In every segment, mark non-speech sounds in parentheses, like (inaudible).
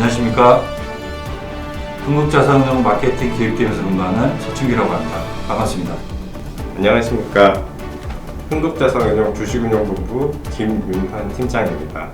안녕하십니까. 흥국자산운용 마케팅 기획팀에서 근무하는 서춘기라고 합니다. 반갑습니다. 안녕하십니까. 흥국자산운용 주식운용본부 김윤환 팀장입니다.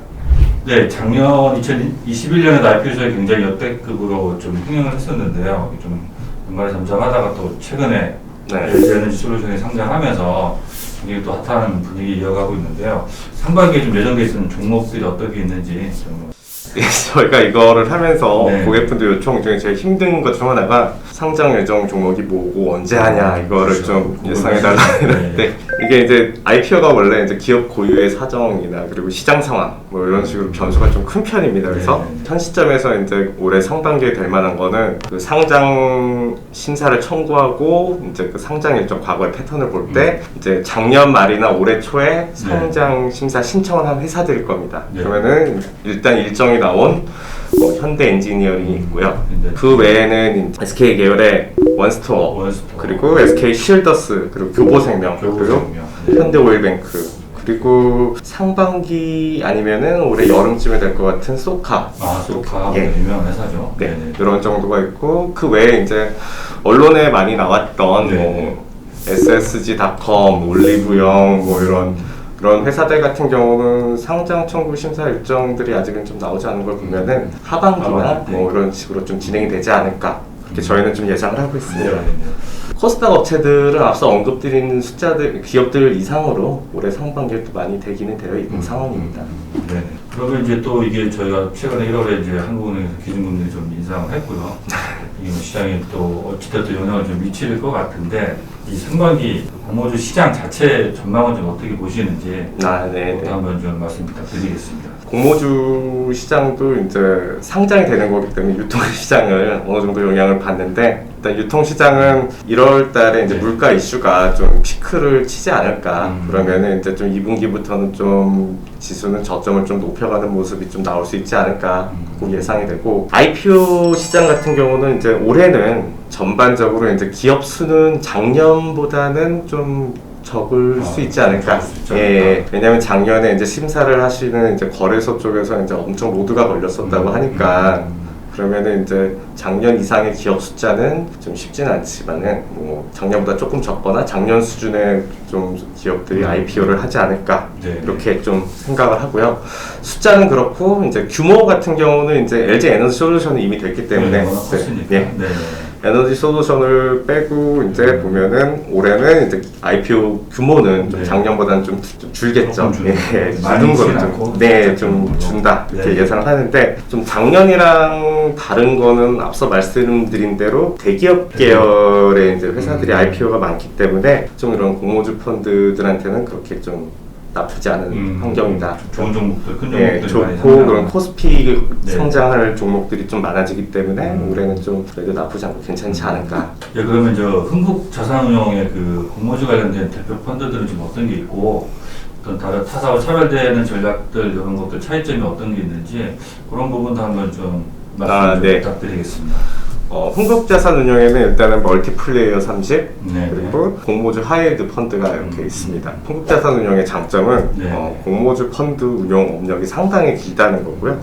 네, 작년 2021년에도 IPO에서 굉장히 역대급으로 좀 흥행을 했었는데요. 좀 연말에 잠잠하다가 또 최근에 네. LG 에너지 솔루션이 상장하면서 굉장히 또 핫한 분위기 이어가고 있는데요. 상반기에 좀 예정돼 있는 종목들이 어떻게 있는지 좀 예, 저희가 이거를 하면서 네. 고객분들 요청 중에 제일 힘든 것 중 하나가 상장 예정 종목이 뭐고 언제 하냐 이거를 그렇죠. 좀 예상해달라. 했는데 (laughs) 이게 이제 IPO가 원래 이제 기업 고유의 사정이나 그리고 시장 상황 뭐 이런 식으로 변수가 좀 큰 편입니다. 그래서 네. 현 시점에서 이제 올해 상반기에 될 만한 거는 그 상장 심사를 청구하고 이제 그 상장 일정 과거의 패턴을 볼때 음. 이제 작년 말이나 올해 초에 상장 심사 신청을 한 회사들일 겁니다. 네. 그러면은 일단 일정이 나온 뭐 현대 엔지니어링이 있고요. 네. 그 외에는 SK 계열의 원스토어 원스토어. 그리고 SK 실더스 그리고 교보생명 그리고 교보생명. 네. 현대오일뱅크 그리고 상반기 아니면은 올해 여름쯤에 될 것 같은 소카 아, 소카 예. 유명한 회사죠. 네, 네네. 이런 정도가 있고 그 외에 이제 언론에 많이 나왔던 네. 뭐 SSG.com, 올리브영 뭐 이런 그런 회사들 같은 경우는 상장 청구 심사 일정들이 아직은 좀 나오지 않은 걸 보면은 하반기나 하반기 때. 뭐 이런 식으로 좀 진행이 되지 않을까 그렇게 저희는 좀 예상을 하고 네, 있습니다. 네, 네. 코스닥 업체들은 앞서 언급드린 숫자들 기업들 이상으로 올해 상반기에 또 많이 대기는 되어 있는 상황입니다. 네. 그러면 이제 또 이게 저희가 최근에 1월에 이제 한국은행에서 기준금리 좀 인상을 했고요. (laughs) 시장에 또 어찌됐든 영향을 좀 미칠 것 같은데 이 상반기 공모주 시장 자체 전망은 좀 어떻게 보시는지 아, 네, 네. 한번 좀 말씀 부탁드리겠습니다. 공모주 시장도 이제 상장이 되는 거기 때문에 유통 시장을 어느 정도 영향을 받는데 일단 유통 시장은 1월 달에 이제 네. 물가 이슈가 좀 피크를 치지 않을까 음. 그러면은 이제 좀 2분기부터는 좀 지수는 저점을 좀 높여가는 모습이 좀 나올 수 있지 않을까 음. 고 예상이 되고 IPO 시장 같은 경우는 이제 올해는 전반적으로 이제 기업 수는 작년보다는 좀 적을 아, 수 있지 않을까. 예, 않을까. 왜냐하면 작년에 이제 심사를 하시는 이제 거래소 쪽에서 이제 엄청 모두가 걸렸었다고 음, 하니까 음, 그러면은 이제 작년 이상의 기업 숫자는 좀 쉽지는 않지만은 뭐 작년보다 조금 적거나 작년 수준의 좀 기업들이 음. IPO를 하지 않을까 네. 이렇게 좀 생각을 하고요. 숫자는 그렇고 이제 규모 같은 경우는 이제 LG 에너지 솔루션이 이미 됐기 때문에 네, 컸으니까. 예. 네. 에너지 솔루션을 빼고 이제 음. 보면은 올해는 이제 IPO 규모는 좀 네. 작년보다는 좀, 좀 줄겠죠. 조금 예, 거. 많이 주는 주진 좀, 않고 네, 좀. 준다 이렇게 네. 예상을 하는데 좀 작년이랑 다른 거는 앞서 말씀드린 대로 대기업 네. 계열의 이제 회사들이 음. IPO가 많기 때문에 좀 이런 공모주 펀드들한테는 그렇게 좀 나쁘지 않은 음, 환경이다. 좋은 종목들, 큰 네, 종목들이 많이 좋고. 그런 코스피 네. 상장할 종목들이 좀 많아지기 때문에 음. 올해는 좀 그래도 나쁘지 않고 괜찮지 않을까. 예, 그러면 저 흥국 자산운용의 그 공모주 관련된 대표 펀드들은 지금 어떤 게 있고 어떤 다른 타사와 차별되는 전략들 이런 것들 차이점이 어떤 게 있는지 그런 부분도 한번 좀 말씀 아, 좀 네. 부탁드리겠습니다. 어, 흥국 자산운용에는 일단은 멀티플레이어 30 네. 그리고 공모주 하이드 펀드가 이렇게 음. 있습니다. 흥국 자산운용의 장점은 네. 어, 공모주 펀드 운용 업력이 상당히 길다는 거고요.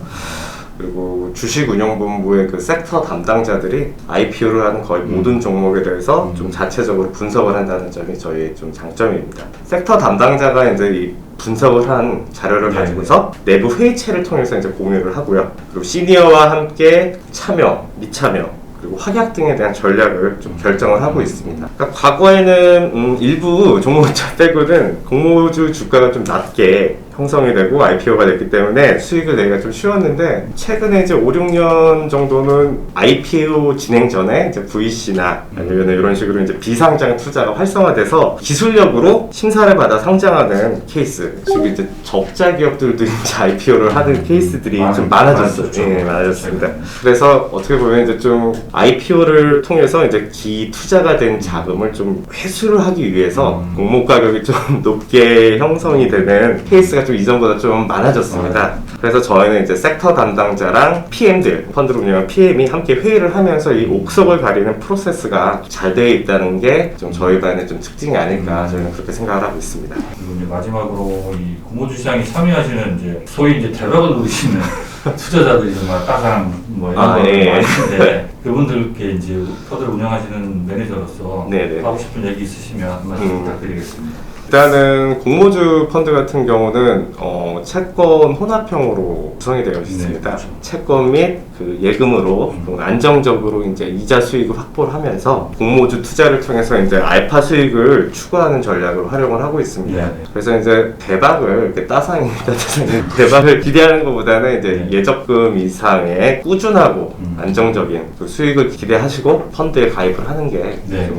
그리고 주식운용본부의 그 섹터 담당자들이 IPO를 하는 거의 음. 모든 종목에 대해서 음. 좀 자체적으로 분석을 한다는 점이 저희의 좀 장점입니다. 섹터 담당자가 이제 이 분석을 한 자료를 네. 가지고서 내부 회의체를 통해서 이제 공유를 하고요. 그리고 시니어와 함께 참여, 미참여, 그리고 확약 등에 대한 전략을 좀 결정을 하고 있습니다. 그러니까 과거에는 음, 일부 종목자 빼고는 공모주 주가가 좀 낮게 형성이 되고 IPO가 됐기 때문에 수익을 내기가 좀 쉬웠는데 최근에 이제 5, 6년 정도는 IPO 진행 전에 이제 VC나 아니면 이런 식으로 이제 비상장 투자가 활성화돼서 기술력으로 심사를 받아 상장하는 케이스, 즉 이제 적자 기업들도 이제 IPO를 하는 케이스들이 좀 많아졌어요. 예, 많아졌습니다. 그래서 어떻게 보면 이제 좀 IPO를 통해서 이제 기 투자가 된 자금을 좀 회수를 하기 위해서 음. 공모 가격이 좀 (laughs) 높게 형성이 되는 케이스가 좀 이전보다 좀 많아졌습니다. 그래서 저희는 이제 섹터 담당자랑 PM들, 펀드를 운영한 PM이 함께 회의를 하면서 이 옥석을 가리는 프로세스가 잘 되어 있다는 게 좀 저희 반의 좀 특징이 아닐까 음. 저희는 그렇게 생각을 하고 있습니다. 그리고 이제 마지막으로 이 공모주 시장에 참여하시는 이제 소위 이제 대박을 누리시는 (laughs) 투자자들이 정말 따상 뭐 이런 아, 거 예. 많으신데 그분들께 이제 펀드를 운영하시는 매니저로서 네네. 하고 싶은 얘기 있으시면 한 말씀 음. 부탁드리겠습니다. 일단은 공모주 펀드 같은 경우는 어, 채권 혼합형으로 구성이 되어 있습니다. 그렇죠. 채권 및 그 예금으로 음. 좀 안정적으로 이제 이자 수익을 확보를 하면서 공모주 투자를 통해서 이제 알파 수익을 추구하는 전략으로 활용을 하고 있습니다. 네. 그래서 이제 대박을 따상입니다. (laughs) 대박을 기대하는 것보다는 이제 네. 예적금 이상의 꾸준하고 음. 안정적인 그 수익을 기대하시고 펀드에 가입을 하는 게좀 네.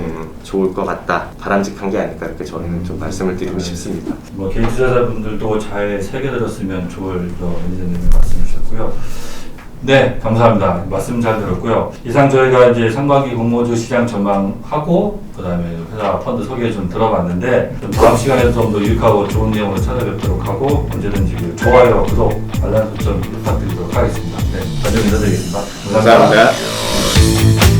좋을 것 같다. 바람직한 게 아닐까 이렇게 저는 좀 말씀을 드리고 네. 싶습니다. 뭐 개인 투자자분들도 잘 새겨들었으면 좋을 저 매니저님의 말씀이셨고요. 네, 감사합니다. 말씀 잘 들었고요. 이상 저희가 이제 상반기 공모주 시장 전망하고 그다음에 회사 펀드 소개 좀 들어봤는데 좀 다음 시간에 좀 더 유익하고 좋은 내용으로 찾아뵙도록 하고 언제든지 그 좋아요, 구독, 알람 설정 부탁드리도록 하겠습니다. 네, 다시 인사드리겠습니다 감사합니다. Thank